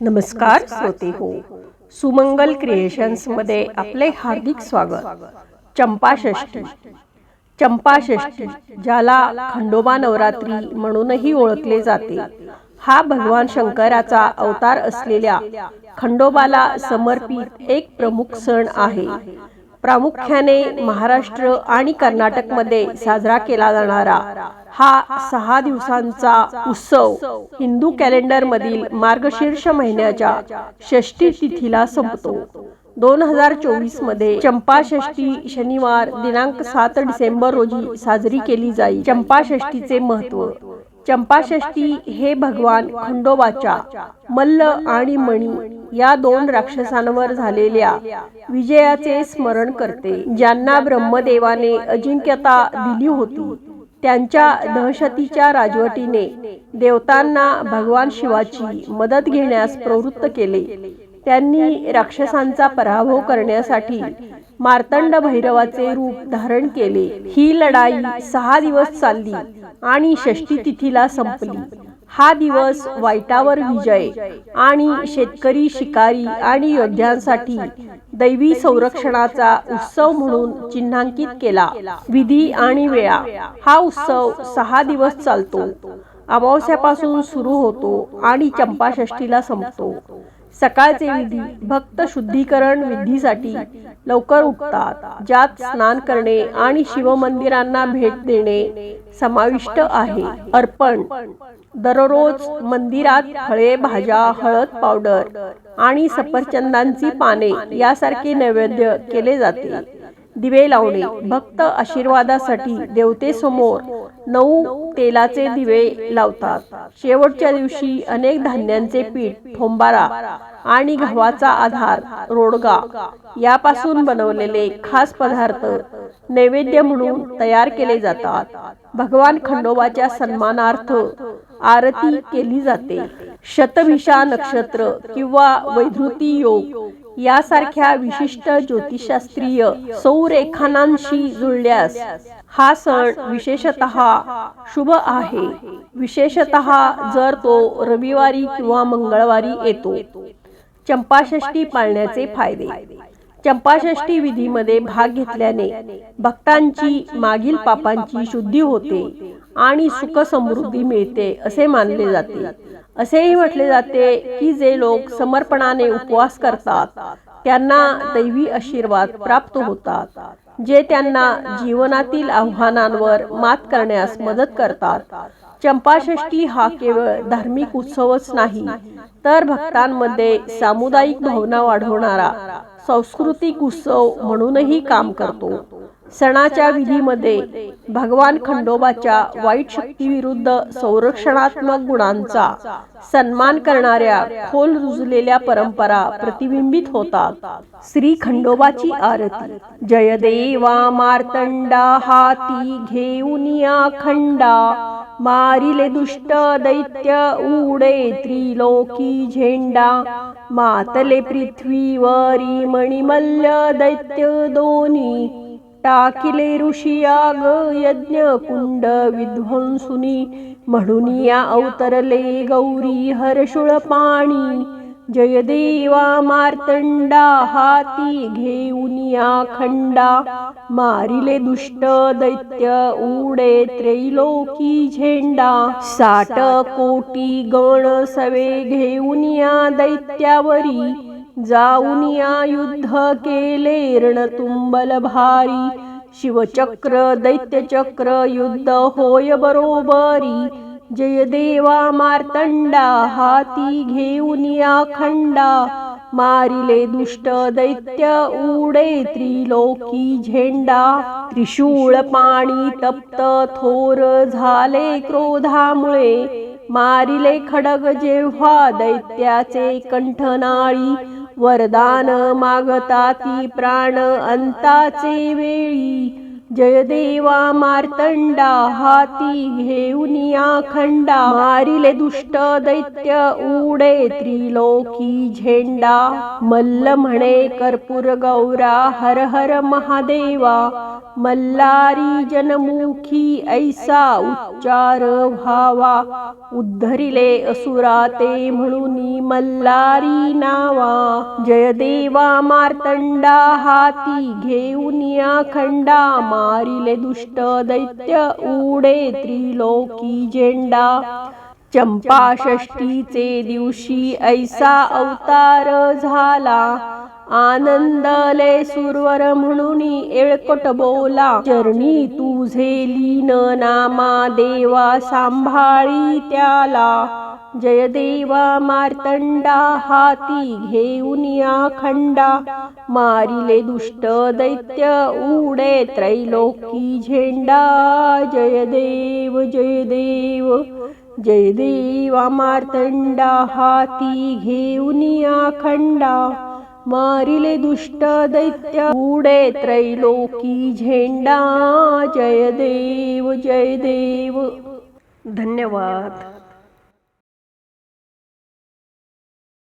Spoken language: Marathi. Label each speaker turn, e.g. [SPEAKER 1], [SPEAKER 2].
[SPEAKER 1] नमस्कार श्रोते हो. सुमंगल क्रिएशन्समध्ये आपले हार्दिक स्वागत. चंपाषष्ठी चंपाषष्ठी ज्याला खंडोबा नवरात्री म्हणूनही ओळखले जाते. हा भगवान शंकराचा अवतार असलेल्या खंडोबाला समर्पित एक प्रमुख सण आहे. प्रामुख्याने महाराष्ट्र आणि कर्नाटकमध्ये साजरा केला जाणारा हा सहा दिवसांचा उत्सव हिंदू कॅलेंडर मधील मार्गशीर्ष महिन्याच्या षष्टी तिथीला संपतो. दोन हजार चोवीसमध्ये चंपाषष्ठी शनिवार दिनांक सात डिसेंबर रोजी साजरी केली जाईल. चंपाषष्ठीचे महत्त्व चंपाषष्ठी हे भगवान खंडोबाच्या मल्ल आणि मणी या दोन राक्षसांवर झालेल्या विजयाचे स्मरण करते. ज्यांना ब्रह्मदेवाने अजिंक्यता दिली होती त्यांच्या दहशतीच्या राजवटीने देवतांना भगवान शिवाची मदत घेण्यास प्रवृत्त केले. त्यांनी राक्षसांचा पराभव करण्यासाठी मार्तंड भैरवाचे रूप धारण केले. ही लढाई सहा दिवस चालली आणि षष्टी तिथीला संपली. हा दिवस वाईटावर विजय आणि शेतकरी शिकारी आणि योद्ध्यांसाठी दैवी संरक्षणाचा उत्सव म्हणून चिन्हांकित केला. विधी आणि वेळा. हा उत्सव सहा दिवस चालतो. अमावस्यापासून सुरू होतो आणि चंपाषष्ठीला संपतो. सकाळचे विधी भक्त शुद्धीकरण विधीसाठी लवकर उठतात ज्यात स्नान करणे आणि शिवमंदिरांना भेट देणे समाविष्ट आहे. अर्पण. दररोज मंदिरात फळे भाज्या हळद पावडर आणि सफरचंदांची पाने यासारखे नैवेद्य केले जाते. दिवे लावणे. भक्त आशीर्वादासाठी देवतेसमोर नऊ तेलाचे दिवे लावतात. शेवटच्या दिवशी अनेक धान्यांचे पीठ ठोंबारा आणि गव्हाचा आधार रोडगा यापासून बनवलेले खास पदार्थ नैवेद्य म्हणून तयार केले जातात. भगवान खंडोबाच्या सन्मानार्थ आरती केली जाते. शतभिषा नक्षत्र किंवा वैधृती योग यासारख्या विशिष्ट ज्योतिषशास्त्रीय सौरेखानांशी जुळल्यास हा सण विशेषत शुभ आहे. विशेषत जर तो रविवारी किंवा मंगळवारी येतो. चंपाषष्ठी पाळण्याचे फायदे. चंपाषष्ठी विधीमध्ये भाग घेतल्याने भक्तांची मागील पापांची शुद्धी होते आणि सुख समृद्धी मिळते असे मानले जाते. असेही म्हटले जाते की जे लोक समर्पणाने उपवास करतात त्यांना दैवी आशीर्वाद प्राप्त होतात जे त्यांना जीवनातील आव्हानांवर मात करण्यास मदत करतात. चंपाषष्ठी हा केवळ धार्मिक उत्सवच नाही तर भक्तांमध्ये सामुदायिक भावना वाढवणारा सांस्कृतिक उत्सव म्हणूनही काम करतो. सणाच्या विधीमध्ये भगवान खंडोबाच्या वाईट शक्तीविरुद्ध संरक्षणात्मक गुणांचा सन्मान करणाऱ्या खोल रुजलेल्या परंपरा प्रतिबिंबित होतात. श्री खंडोबाची आरती. जय देवा मार्तंडा हाती घेऊन या खंडा. मारिले दुष्ट दैत्य उडे त्रिलोकी झेंडा मातले पृथ्वीवरी मणिमल्ल दैत्य दोनी टाकिले ऋषी आग यज्ञ कुंड विध्वंसुनी म्हणून या अवतरले गौरी हर्षुळ पाणी. जय देवा मार्तंडा हाती घेऊन या खंडा. मारिले दुष्ट दैत्य उडे त्रैलोकी झेंडा. साठ कोटी गण सवे घेऊन या दैत्यावरी. जाऊन या युद्ध केले रणतुंबल भारी. शिवचक्र दैत्यचक्र युद्ध होय बरोबरी. जयदेवा मार्तंडा हाती घेऊन या खंडा. मारिले दुष्ट दैत्य उडे त्रिलोकी झेंडा. त्रिशूळ पाणी तप्त थोर झाले क्रोधामुळे. मारिले खडग जेव्हा दैत्याचे कंठनाळी. वरदान मागता ती प्राण अंताचे वेळी. जयदेवा मार्तंडा हाती घेऊन या खंडा. मारिले दुष्ट दैत्य उडे त्रिलोकी झेंडा. मल्ल म्हणे कर्पूर गौरा हर हर महादेवा. मल्लारी जनमुखी ऐसा उच्चार व्हावा. उद्धरिले असुरा ते म्हणून मल्लारी नावा. जयदेवा मार्तंडा हाती घेऊन या खंडा. मारिले दुष्ट दैत्य उडे त्रिलोकी झेंडा. चंपा षष्टीचे दिवशी ऐसा अवतार झाला. आनंदले सुरवर म्हणून एळकट बोला. चरणी तुझे लीन नामा देवा सांभाळी त्याला. जयदेवा मार्तंडा हाती घेऊन या खंडा. मारिले दुष्ट दैत्य उडे त्रैलोकी झेंडा. जयदेव जयदेव जयदेवा मार्तंडा हाती घेऊन या खंडा. मारिले दुष्ट दैत्य उडे त्रैलोकी झेंडा. जयदेव जयदेव. धन्यवाद.